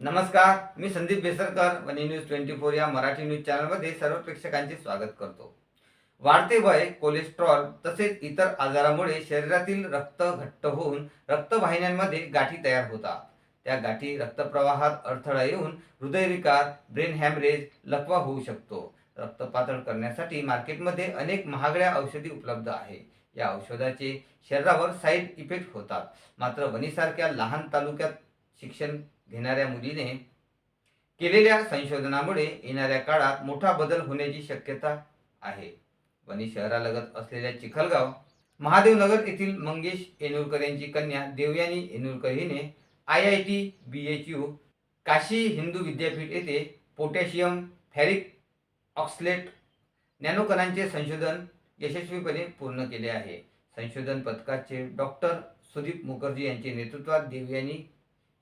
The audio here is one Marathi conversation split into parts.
नमस्कार मी Sandeep Besarkar Vani news twenty four या मराठी न्यूज चॅनलमध्ये सर्व प्रेक्षकांचे स्वागत करतो. वाढते वय कोलेस्ट्रॉल तसेच इतर आजारामुळे शरीरातील रक्त घट्ट होऊन रक्तवाहिन्यांमध्ये गाठी तयार होतात. त्या गाठी रक्तप्रवाहात अडथळा येऊन हृदयविकार ब्रेन हॅमरेज लकवा होऊ शकतो. रक्त पातळ करण्यासाठी मार्केटमध्ये अनेक महागड्या औषधी उपलब्ध आहे. या औषधाचे शरीरावर साईड इफेक्ट होतात. मात्र वनीसारख्या लहान तालुक्यात शिक्षण घेणाऱ्या मुलीने केलेल्या संशोधनामुळे येणाऱ्या काळात मोठा बदल होण्याची शक्यता आहे. वणी शहरालगत असलेल्या चिखलगाव महादेवनगर येथील मंगेश येनुरकर यांची कन्या देवयानी येनुरकर हिने I I T B H U Kashi Hindu Vidyapeeth येथे पोटॅशियम फॅरिक ऑक्सलेट नॅनोकणांचे संशोधन यशस्वीपणे पूर्ण केले आहे. संशोधन पथकाचे डॉक्टर सुदीप मुखर्जी यांच्या नेतृत्वात देवयानी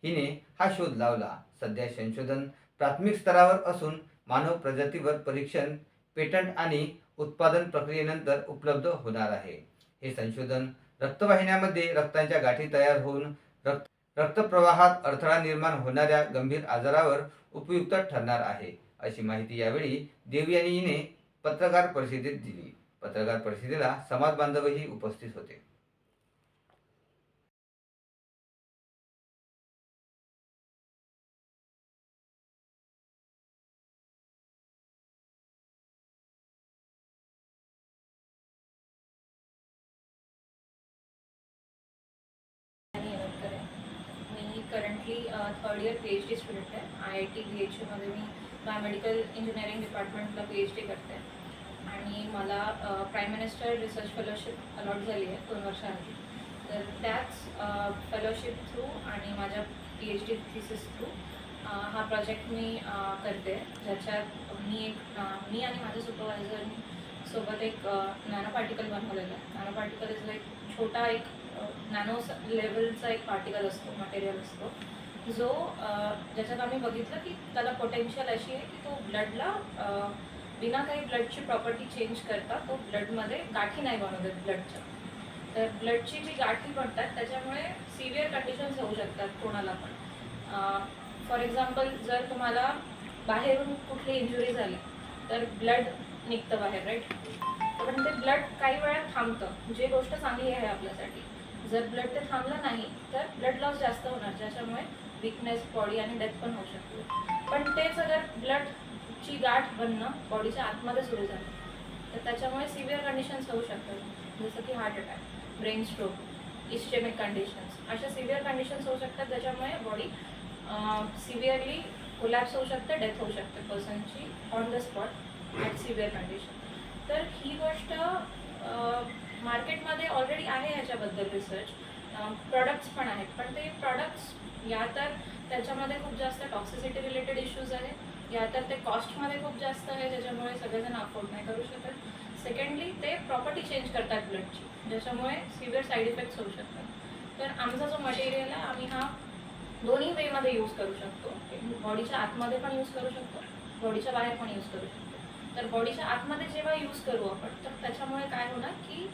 हिने हा शोध लावला. सध्या संशोधन प्राथमिक स्तरावर असून मानव प्रजातीवर परीक्षण पेटंट आणि उत्पादन प्रक्रियेनंतर उपलब्ध होणार आहे. हे संशोधन रक्तवाहिन्यामध्ये रक्तांच्या गाठी तयार होऊन रक्त रक्तप्रवाहात अडथळा निर्माण होणाऱ्या गंभीर आजारावर उपयुक्त ठरणार आहे अशी माहिती यावेळी देवयानी हिने पत्रकार परिषदेत दिली. पत्रकार परिषदेला समाज बांधवही उपस्थित होते. Currently third year P H D student आहे I I T B H यूमध्ये मी बायोमेडिकल इंजिनिअरिंग डिपार्टमेंटला पी एच डी करते आणि मला prime minister research fellowship allot झाली आहे दोन वर्षाआधी. तर त्याच uh, फेलोशिप थ्रू आणि माझ्या P H D thesis through हा प्रोजेक्ट मी uh, करते ज्याच्यात मी एक uh, मी आणि माझ्या सुपरवायझरनी सोबत एक नॅनो पार्टिकल बनवलेलं आहे. नॅनो पार्टिकल इज लाईक छोटा एक नॅनो लेवलचा एक पार्टिकल असतो मटेरियल असतो. जो ज्याच्यात आम्ही बघितलं की त्याला पोटेन्शियल अशी आहे की तो ब्लडला बिना काही ब्लडची प्रॉपर्टी चेंज करता तो ब्लडमध्ये गाठी नाही बनवत ब्लडच्या तर ब्लडची जी गाठी बनतात त्याच्यामुळे सिव्हिअर कंडिशन्स होऊ शकतात कोणाला पण. फॉर एक्झाम्पल जर तुम्हाला बाहेरून कुठली इंजुरी झाली तर ब्लड निघतं बाहेर राईट पण ते ब्लड काही वेळा थांबतं. जे गोष्ट चांगली आहे आपल्यासाठी. जर ब्लड ते थांबलं नाही तर ब्लड लॉस जास्त होणार ज्याच्यामुळे विकनेस बॉडी आणि डेथ पण होऊ शकतो. पण तेच अगर ब्लडची गाठ बनणं बॉडीच्या आतमध्ये सुरू झालं तर त्याच्यामुळे सिव्हिअर कंडिशन्स होऊ शकतात. जसं की heart attack brain stroke ischemic conditions अशा सिव्हिअर कंडिशन्स होऊ शकतात ज्याच्यामुळे बॉडी सिव्हिअरली कोलॅप्स होऊ शकते डेथ होऊ शकते. पर्सनची on the spot at severe condition तर मार्केटमध्ये ऑलरेडी आहे ह्याच्याबद्दल रिसर्च प्रॉडक्ट्स पण आहेत. पण ते प्रॉडक्ट्स या तर त्याच्यामध्ये खूप जास्त टॉक्सिसिटी रिलेटेड इश्यूज आहेत. या तर ते कॉस्टमध्ये खूप जास्त आहे ज्याच्यामुळे सगळेजण अफोर्ड नाही करू शकत. सेकंडली ते प्रॉपर्टी चेंज करतात ब्लडची ज्याच्यामुळे सिव्हिअर साईड इफेक्ट्स होऊ शकतात. तर आमचा जो मटेरियल आहे आम्ही हा दोन्ही वेमध्ये यूज करू शकतो. बॉडीच्या आतमध्ये पण यूज करू शकतो बॉडीच्या बाहेर पण यूज करू शकतो. तर बॉडीच्या आतमध्ये जेव्हा यूज करू आपण तर त्याच्यामुळे काय होणार की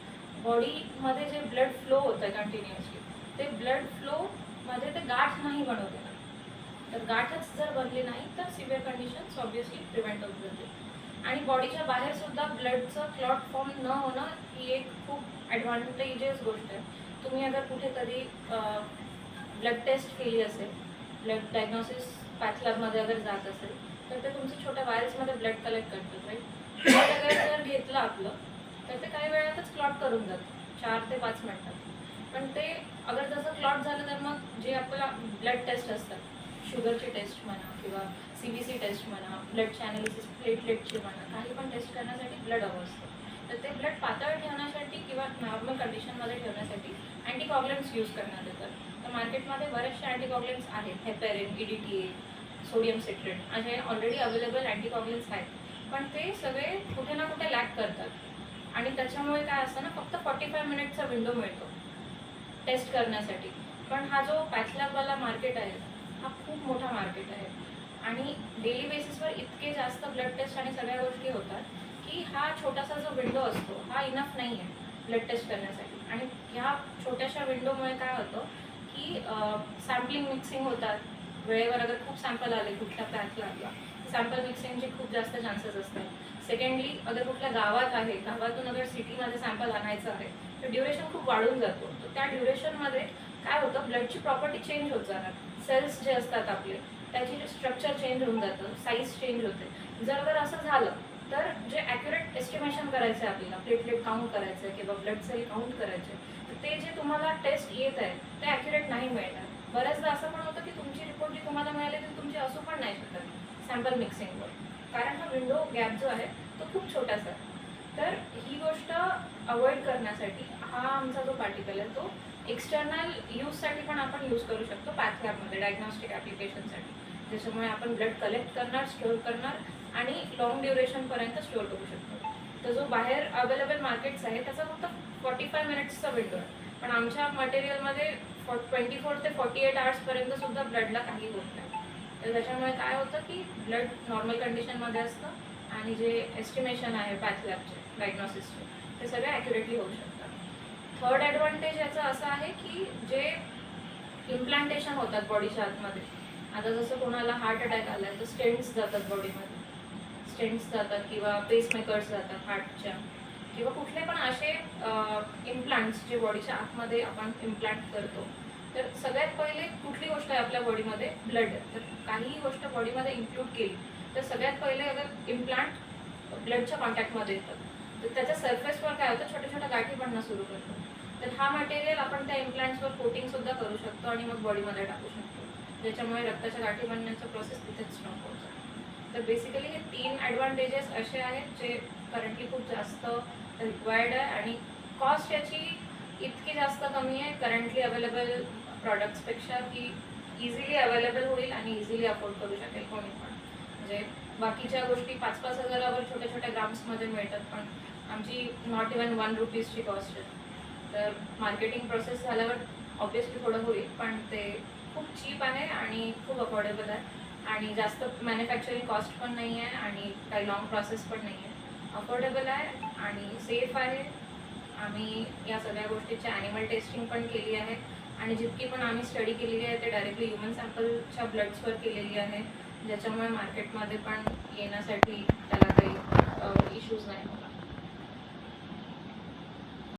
बॉडीमध्ये जे ब्लड फ्लो होतं कंटिन्युअसली ते ब्लड फ्लोमध्ये ते गाठ नाही बनवते ना तर गाठच जर बनली नाही तर सिव्हिअर कंडिशन्स ऑब्विसली प्रिव्हेंट होत जाते. आणि बॉडीच्या बाहेर सुद्धा ब्लडचं क्लॉट फॉर्म न होणं ही एक खूप ॲडव्हान्टेजेस गोष्ट आहे. तुम्ही अगर कुठे कधी ब्लड टेस्ट केली असेल ब्लड डायग्नॉसिस पॅथलॅबमध्ये अगर जात असेल तर ते तुमच्या छोट्या वायर्समध्ये ब्लड कलेक्ट करतात राईट जर घेतलं आपलं तर ते काही वेळातच क्लॉट करून जातं. चार ते पाच मिनटात. पण ते अगर जसं क्लॉट झालं तर मग जे आपला ब्लड टेस्ट असतात शुगरची टेस्ट म्हणा किंवा सी बी सी टेस्ट म्हणा ब्लडची ॲनालिसिस प्लेटलेटची म्हणा काही पण टेस्ट करण्यासाठी ब्लड हवं असतं. तर ते ब्लड पातळ ठेवण्यासाठी किंवा नॉर्मल कंडिशनमध्ये ठेवण्यासाठी अँटीकॉग्लन्स यूज करण्यात येतात. तर मार्केटमध्ये बरेचसे अँटीकॉग्लन्स आहेत heparin E D T A sodium citrate असे ऑलरेडी अवेलेबल अँटीकॉग्लन्स आहेत. पण ते सगळे कुठे ना कुठे लॅक करतात. आणि त्याच्यामुळे काय असतं ना फक्त फॉर्टी फाय मिनिटचा विंडो मिळतो. टेस्ट करण्यासाठी. पण हा जो पॅथलॅबवाला मार्केट आहे हा खूप मोठा मार्केट आहे. आणि डेली बेसिसवर इतके जास्त ब्लड टेस्ट आणि सगळ्या गोष्टी होतात की हा छोटासा जो विंडो असतो हा इनफ नाही आहे ब्लड टेस्ट करण्यासाठी. आणि ह्या छोट्याशा विंडोमुळे काय होतं की सॅम्पलिंग मिक्सिंग होतात. वेळेवर अगर खूप सॅम्पल आले कुठल्या पॅकला सॅम्पल मिक्सिंगचे खूप जास्त चान्सेस असतात. सेकंडली अगर कुठल्या गावात आहे गावातून अगर सिटीमध्ये सॅम्पल आणायचं आहे तर ड्युरेशन खूप वाढून जातो. तर त्या ड्युरेशनमध्ये काय होतं ब्लडची प्रॉपर्टी चेंज होत जाणार. सेल्स जे असतात आपले त्याची जे स्ट्रक्चर चेंज होऊन जातं साईज चेंज होते. जर अगर असं झालं तर जे ॲक्युरेट एस्टिमेशन करायचं आहे आपल्याला प्लेटलेट काउंट करायचं आहे किंवा ब्लड सेल काउंट करायचे तर ते जे तुम्हाला टेस्ट येत आहे ते ॲक्युरेट नाही मिळणार. बऱ्याचदा असं पण होतं रिपोर्ट जे तुम्हाला मिळाले ते तुमचे असू पण नाही शकत सॅम्पल मिक्सिंगवर कारण हा विंडो गॅप जो आहे तो खूप छोटासा आहे. तर ही गोष्ट अवॉइड करण्यासाठी हा आमचा जो पार्टिकल आहे तो एक्सटर्नल यूजसाठी पण आपण यूज करू शकतो पॅथलॅबमध्ये डायग्नॉस्टिक ॲप्लिकेशनसाठी ज्याच्यामुळे आपण ब्लड कलेक्ट करणार स्टोअर करणार आणि लॉंग ड्युरेशनपर्यंत स्टोअर करू शकतो. तर जो बाहेर अवेलेबल मार्केट्स आहे त्याचा फक्त फॉर्टी फाय मिनिट्सचा विंडो आहे. पण आमच्या मटेरियलमध्ये ट्वेंटी फोर ते फॉर्टी एट आवर्सपर्यंत सुद्धा ब्लडला काही होत नाही. तर त्याच्यामुळे काय होतं की ब्लड नॉर्मल कंडिशनमध्ये असतं आणि जे एस्टिमेशन आहे पॅथलॅबचे डायग्नॉसिसचे ते सगळे ॲक्युरेटली होऊ शकतात. थर्ड ॲडव्हान्टेज याचं असं आहे की जे इम्प्लांटेशन होतात बॉडीच्या आतमध्ये आता जसं कोणाला हार्ट अटॅक आला तर स्टेंट्स जातात बॉडीमध्ये स्टेंट्स जातात किंवा पेसमेकर्स जातात हार्टच्या किंवा कुठले पण असे इम्प्लांट्स जे बॉडीच्या आतमध्ये आपण इम्प्लांट करतो तर सगळ्यात पहिले कुठली गोष्ट आहे आपल्या बॉडीमध्ये ब्लड तर काहीही गोष्ट बॉडीमध्ये इन्क्लूड केली तर सगळ्यात पहिले अगर इम्प्लांट ब्लडच्या कॉन्टॅक्टमध्ये येतात तर त्याच्या सरफेसवर काय होतं? छोट्या छोट्या गाठी पडणं सुरू करतो. तर हा मटेरियल आपण त्या इम्प्लांट्सवर कोटिंगसुद्धा करू शकतो आणि मग बॉडीमध्ये टाकू शकतो. ज्याच्यामुळे रक्ताच्या गाठी बनण्याचा प्रोसेस तिथेच स्ट्रॉंग होतो. तर बेसिकली हे तीन ॲडव्हान्टेजेस असे आहेत जे करंटली खूप जास्त रिक्वायर्ड आहे आणि कॉस्ट याची इतकी जास्त कमी आहे. करंटली अवेलेबल प्रॉडक्ट्सपेक्षा की इझिली अवेलेबल होईल आणि इझिली अफोर्ड करू शकेल कोणी पण. म्हणजे बाकीच्या गोष्टी पाच पाच हजारावर छोट्या छोट्या ग्राम्समध्ये मिळतात पण आमची नॉट इवन वन रुपीजची कॉस्ट आहे. तर मार्केटिंग प्रोसेस झाल्यावर ऑब्वियसली थोडं होईल पण ते खूप चीप आहे आणि खूप अफोर्डेबल आहे. आणि जास्त मॅन्युफॅक्चरिंग कॉस्ट पण नाही आहे आणि काही लॉंग प्रोसेस पण नाही आहे अफोर्डेबल आहे आणि सेफ आहे. आम्ही या सगळ्या गोष्टीची ॲनिमल टेस्टिंग पण केली आहे. आणि जितकी पण आम्ही स्टडी केलेली आहे ते डायरेक्टली ह्युमन सॅम्पलच्या ब्लड्सवर केलेली आहे. ज्याच्यामुळे मार्केटमध्ये पण येण्यासाठी त्याला काही इश्यूज नाही.